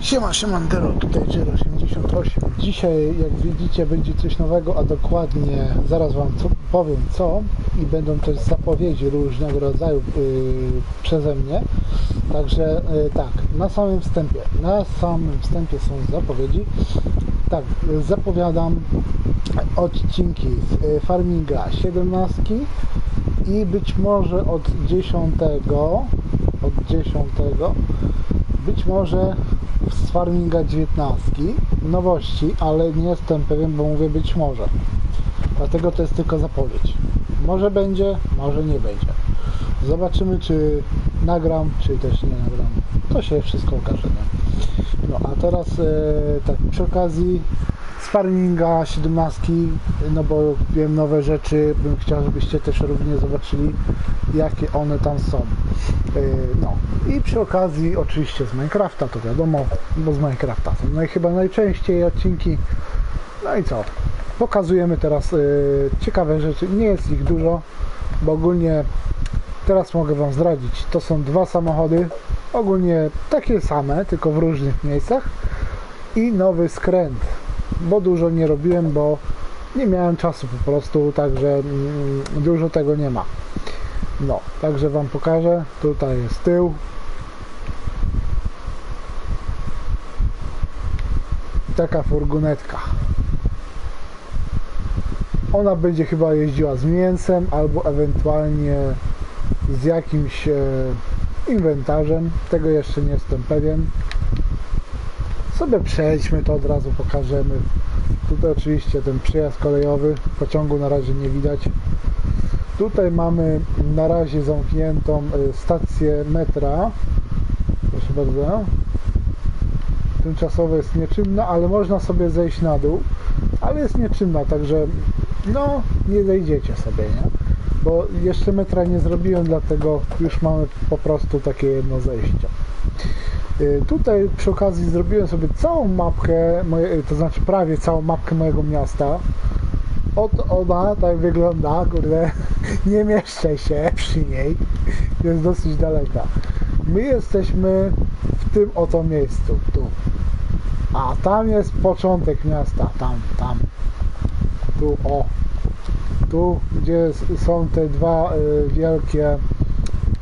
Siema, siemandero, tutaj Jero88. Dzisiaj, jak widzicie, będzie coś nowego, a dokładnie zaraz Wam co, powiem co i będą też zapowiedzi różnego rodzaju yy, przeze mnie. Także yy, tak, na samym wstępie, na samym wstępie są zapowiedzi. Tak, yy, zapowiadam odcinki z yy, Farminga 17 i być może od 10 od 10 być może z Farminga 19 nowości, ale nie jestem pewien, bo mówię być może. Dlatego to jest tylko zapowiedź. Może będzie, może nie będzie. Zobaczymy, czy nagram, czy też nie nagram. To się wszystko okaże. Nie? No a teraz e, tak przy okazji Farminga 17, no bo wiem nowe rzeczy, bym chciał, żebyście też również zobaczyli, jakie one tam są. Yy, No i przy okazji oczywiście z Minecrafta, to wiadomo, bo z Minecrafta są no i chyba najczęściej odcinki. No i co? Pokazujemy teraz yy, ciekawe rzeczy. Nie jest ich dużo, bo ogólnie teraz mogę Wam zdradzić. To są dwa samochody, ogólnie takie same, tylko w różnych miejscach i nowy skręt, bo dużo nie robiłem, bo nie miałem czasu po prostu, także mm, dużo tego nie ma. No, także Wam pokażę. Tutaj jest tył. Taka furgonetka. Ona będzie chyba jeździła z mięsem albo ewentualnie z jakimś e, inwentarzem. Tego jeszcze nie jestem pewien. Sobie przejdźmy, to od razu pokażemy. Tutaj oczywiście ten przyjazd kolejowy. Pociągu na razie nie widać. Tutaj mamy na razie zamkniętą y, stację metra. Proszę bardzo. Tymczasowo jest nieczynna, ale można sobie zejść na dół. Ale jest nieczynna, także no nie zejdziecie sobie, nie? Bo jeszcze metra nie zrobiłem, dlatego już mamy po prostu takie jedno zejście. Y, Tutaj przy okazji zrobiłem sobie całą mapkę, moje, to znaczy prawie całą mapkę mojego miasta. Oto ona tak wygląda, kurde, nie mieszczę się przy niej, jest dosyć daleka. My jesteśmy w tym oto miejscu, tu. A tam jest początek miasta, tam, tam. Tu, o. Tu, gdzie są te dwa y, wielkie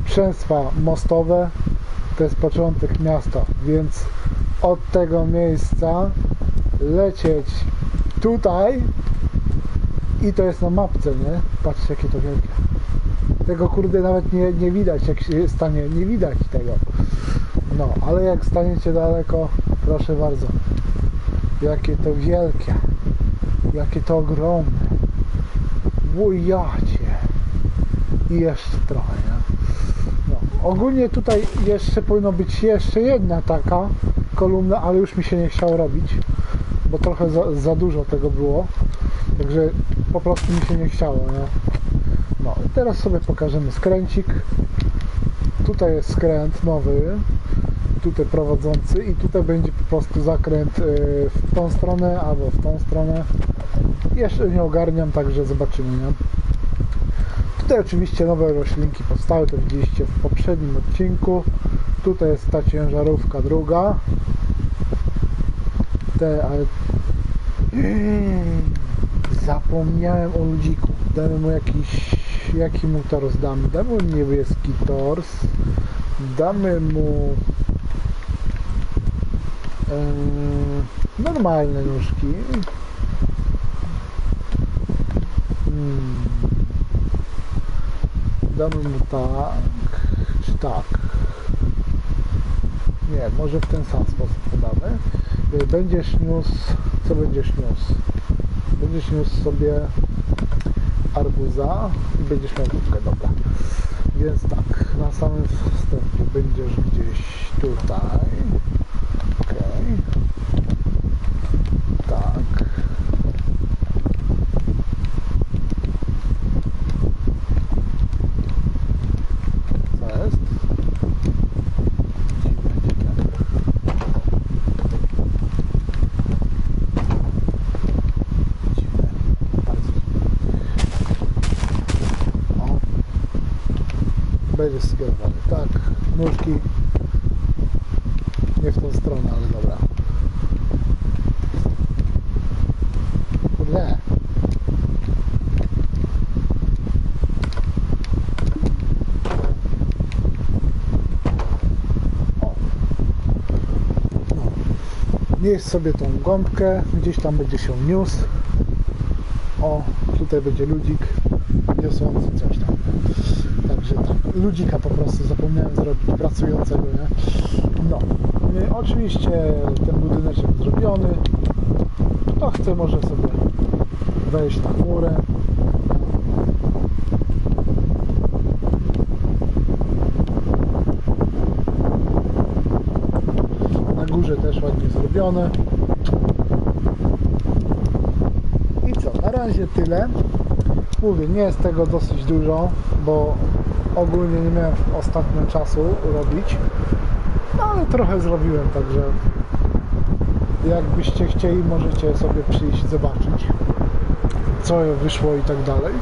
przęstwa mostowe, to jest początek miasta, więc od tego miejsca lecieć tutaj i to jest na mapce, nie? Patrzcie jakie to wielkie. Tego kurde nawet nie, nie widać jak się stanie, nie widać tego. No, ale jak staniecie daleko, proszę bardzo. Jakie to wielkie. Jakie to ogromne. Wujacie. I jeszcze trochę, nie? No, ogólnie tutaj jeszcze powinno być jeszcze jedna taka kolumna, ale już mi się nie chciało robić, bo trochę za, za dużo tego było. Także po prostu mi się nie chciało, nie? No i teraz sobie pokażemy skręcik. Tutaj jest skręt nowy, tutaj prowadzący i tutaj będzie po prostu zakręt y, w tą stronę albo w tą stronę. Jeszcze nie ogarniam, także zobaczymy, nie? Tutaj oczywiście nowe roślinki powstały, to widzieliście w poprzednim odcinku. Tutaj jest ta ciężarówka druga. Te, ale... Zapomniałem o ludziku. Damy mu jakiś... Jaki mu tors damy? Damy mu niebieski tors. Damy mu... Yy, normalne nóżki. Hmm. Damy mu tak, czy tak. Nie, może w ten sam sposób podamy. Y, Będziesz niósł, co będziesz niósł? Będziesz niósł sobie arbuza i będziesz miał kubkę, dobra. Więc tak, na samym wstępie będziesz gdzieś tutaj. Okej. Tak. Co jest? Dziwne, dziwne. Dziwne, bardzo dziwne. O. Będzie skierowany, tak. Nóżki nie w tą stronę, ale dobra. Kurde. No. Nieś sobie tą gąbkę, gdzieś tam będzie się niósł. O, tutaj będzie ludzik niosący coś tam. Także tak, ludzika po prostu zapomniałem zrobić pracującego, nie? No, y, oczywiście ten budyneczek zrobiony. Kto chce może sobie wejść na górę. Na górze też ładnie zrobione. I co, na razie tyle. Mówię, nie jest tego dosyć dużo, bo ogólnie nie miałem ostatnio czasu robić. No ale trochę zrobiłem, także jakbyście chcieli, możecie sobie przyjść zobaczyć, co wyszło i tak dalej.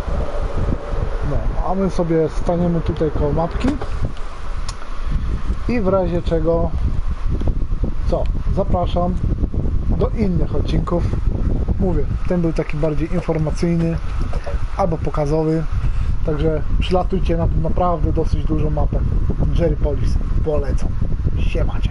No, a my sobie staniemy tutaj koło mapki i w razie czego co, zapraszam do innych odcinków. Mówię, ten był taki bardziej informacyjny albo pokazowy. Także przylatujcie na naprawdę dosyć dużą mapę. Jerry Polis polecam. Siemacie.